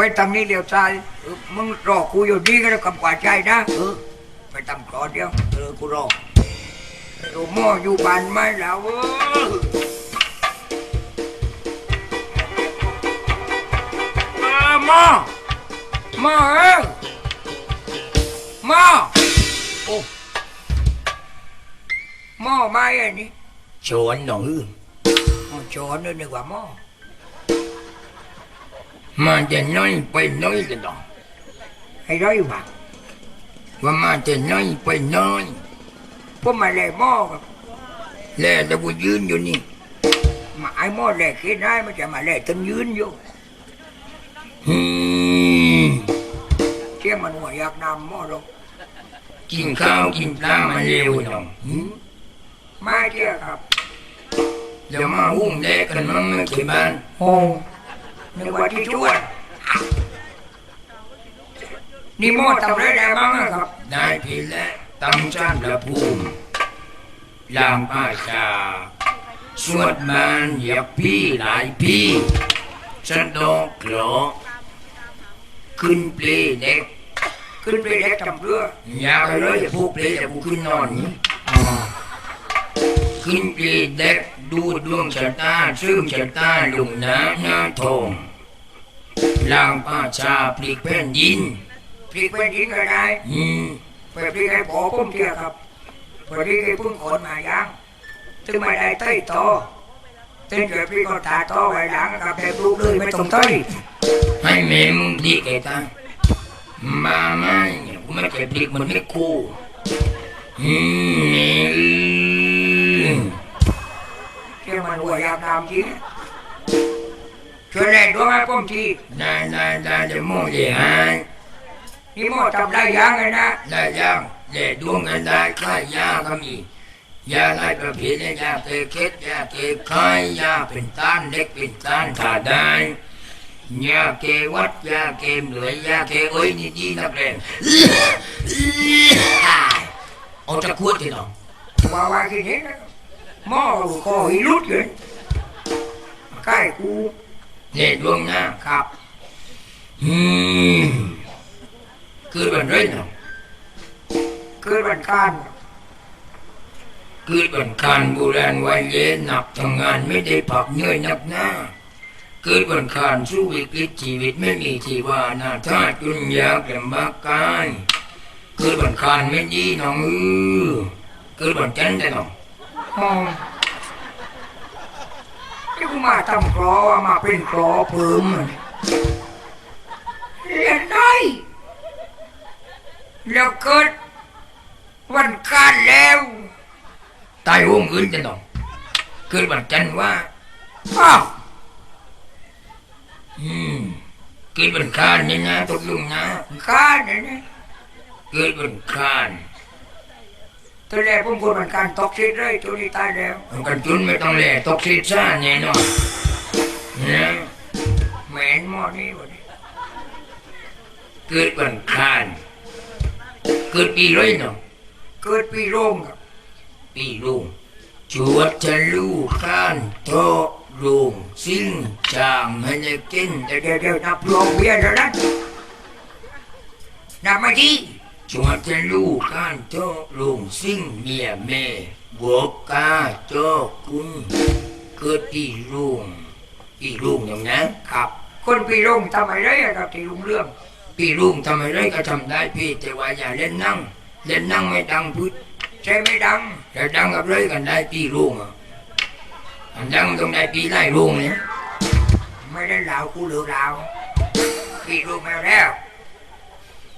ไปทางนี้เลี้ยวซ้ายเออมึงรอกูอยู่นี่ก็แล้วกับกว่าใจนะเออไปทำก่อนเดียวเออกูรอดูหม้ออยู่บ้านไหมแล้วเออมาหม้อหม้อเอ้ยหม้อโอ้หม้อไม้อันนี้ชวนหนองอื้ออ๋อช้อนด้วยนึกว่าหม้อ มาจะน้อยไปน้อยกันดอกให้ร้อยบาทว่ามาจะน้อยไปน้อยผมมาแลกหม้อครับแล้วแต่กูยืนอยู่นี่มาไอ้หม้อแลกคิดได้มันจะมาแลกตึงยืนอยู่ฮึมเที่ยงมันหัวอยากนำหม้อลงกินข้าวกินปลามาเร็วหนองหึมาเที่ยครับเดี๋ยวมาหุ้มแดกกันมั้งไม่ที่บ้านโอ้ นว่าที่ชวนนี่ม้อทำไรได้บ้างครับได้ทีแล้วตำจ้านละภูมิลางอาชาสวดมานอย่าพี่หลายพี่ฉันดอกเกลอขึ้นเปลเด็ก ขึ้นไปเล็กทำเรืออยาไปเลยอย่าพูดเลยอย่าพูดขึ้นนอนนี้ขึ้นเปลเด็กดูดวงชะตาซึมชะตาลุงน้ำหน้าทอง ลางอาชาปลีกแผ่นดินพริกเป็นทิ้งก็ได้อืมไปพริกให้พอผมเที่ยครับพอดีไอ้เพิ่งขนมายังถึงไม่ได้เต้ยโตเต้นเกิดพี่ก็ตาโตไว้หลังกับแต่ปลูกเลยไม่ต้องเต้ยให้แม่มึงดีแกตามาไม่กูไม่เก็บดีมันไม่คู่อืมเที่ยมันหัวอยากนำจริง ช่วยเล่นด้วยให้ผมทีได้ได้ได้เดี๋ยวโม่เดี๋ยวให้นี่หม้อทำได้ยังไงนะได้ยังเดี๋ยวดวงกันได้ค่ายยาก็มียาไล่ประเภทเนี่ยยาเตะเค็ดยาเตะคายยาเป็นต้านเล็กเป็นต้านขาดได้ยาเกวัดยาเกมเหลือยยาเกเอ้ยนี่ดีนักเรียนเอาจะขวดที่น้องว่าว่าทีนี้นะหม้อคอหิลุดเลยใกล้กู เนี่ยดวงหน้าครับ อืมคือวันไรเนาะเกิดวันคานคือวันคานโบราณวัยเย็นหนักทำงานไม่ได้พักเหนื่อยนักหน้าเกิดวันคานสู้วิกฤตชีวิตไม่มีที่ว่าหน้าท่าจุนยากลำบากกายเกิดวันคานไม่ดีน้องเออเกิดวันจันทร์ได้น้องมอง ที่กูมาทำกรอมาเป็นกรอเพิ่มเรียนได้แล้วเกิดวันคานแล้วตายโหงอื่นได้น้องเกิดวันจันทร์ว่าอ้าวอืมเกิดวันคานนี่นะตกลงนะคานเนี่ยนะเกิดวันคาน ตอนแรกผมกดวันคานตกชิดเลยตัวนี้ตายแล้วมันกันจุนไม่ต้องแหล่ตกซีซ่าแน่นอนนะแหมนหม้อนี้วันนี้เกิดวันคานเกิดปีไรเนาะเกิดปีโรงครับปีลุงจวดจะลูกข้านโตลุงสิ่งจางให้ได้กินเดี๋ยวเดี๋ยวเดี๋ยวนับรวมเบี้ยแล้วนะนับมาดี จวดจะลูกข้านโตลุงสิ่งเมียแม่บวกกาโตคุณเกิดปีลุงปีลุงอย่างนั้นครับคนปีโรงทำอะไรอะครับที่ลุงเรื่องปีลุงทำอะไรก็ทำได้พี่แต่ว่าอย่าเล่นนั่ง เล่นนั่งไม่ดังพุทธใช่ไม่ดังแต่ดังกับเลยกันได้ปีลุงอะอันดังต้องได้ปีไล่ลุงเนี่ยไม่ได้ลากูเหลือลาวปีโรงมาแล้วอืมน้องอีสอยเห็นยามถมอ้าวอะไรไรเกิดปีลุงนะครับเดเดือนอะไรน้องเกิดเดือนมืดครับแม่เ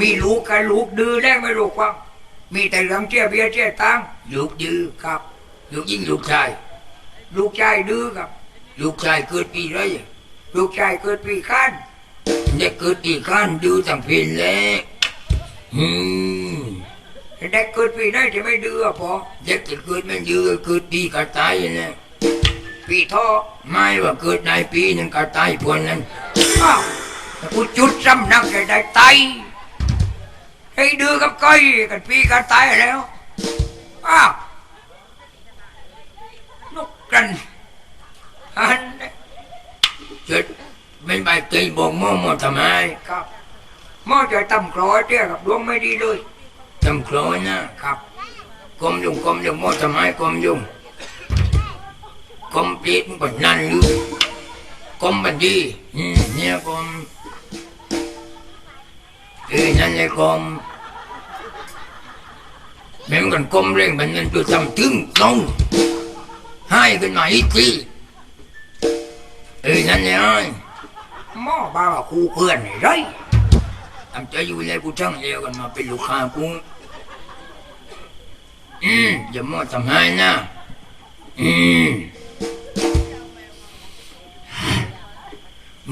มีลูกกับลูกดื้อแรงไม่รู้ความ มีแต่เรื่องเชี่ยเบี้ยเชี่ยตังลูกดื้อครับลูกยิ่งลูกชาย ลูกชายดื้อครับ ลูกชายเกิดปีไรอะลูกชายเกิดปีขั้นเด็กเกิดอีกข้นดูจังเพลนแล้วอืมเด็กเกิดปีไหนจะไม่ดื้อพอเด็กจะเกิดไม่ยือเกิดปีก็ตายนะปีท่อไม่ว่าเกิดในปีหนึงก็ตายพวกนั้นอ้าวกูจุดซ้ำนักจะได้ไต ให้ดื้อกับก้อยกันปีกันตายแล้ว อ้าวนกกันอันจุดไม่ไปตีบอกหมอหมอทำไมครับมอจะตำกรอยเตี้ยกับดวงไม่ดีเลยทำโครนนะครับกลมยุงกลมยุงมอทำไมกลมยุงกลมปีดมันก็นั่นอยู่กลมบันดีเนี่ยกลมเอ้ยนั่น เลยกลมแม่งกันกลมเร่งบันนั้นตัวทำถึงตรงให้กันมาอีกทีเอ้ยนั่นเลยหมอบ้าคูเพื่อนไรทำใจอยู่เลยกูช่างเลวกันมาเป็นลูกค้ากูอืมอย่ามัวทำให้นะอืม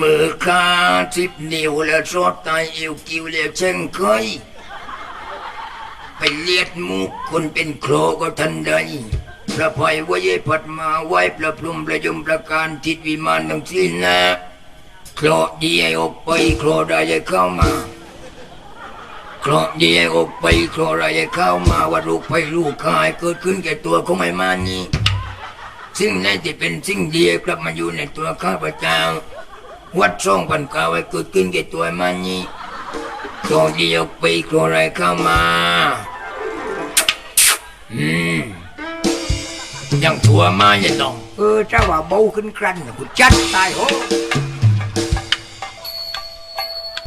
มือขาทิบนิ้วแล้วชอบตายเอวกิวแล้วเช่นเคย ไปเลียดมุกคนเป็นโครก็ทันใดพระภัยไว้เยพัดมาไว้ประพรุมประยมประการทิศวิมานทั้งสิ้นนะโครดีให้ออกไปโครได้ให้เข้ามาเคราะดีให้ออกไปเคราะห์อะไรให้เข้ามาว่าลูกไปลูกกายเกิดขึ้นแก่ตัวของไอ้มานี้สิ่งไหนที่เป็นสิ่งดีกลับมาอยู่ในตัวข้าพเจ้าวัดช่องปันกาไว้เกิดขึ้นแก่ตัวมานี้ ครูที่ยกไปเคราะห์อะไรเข้ามาอืมยังถั่วมาอย่าลองเออเจ้าว่าเบาขึ้นกรันนะกูจัดตายโห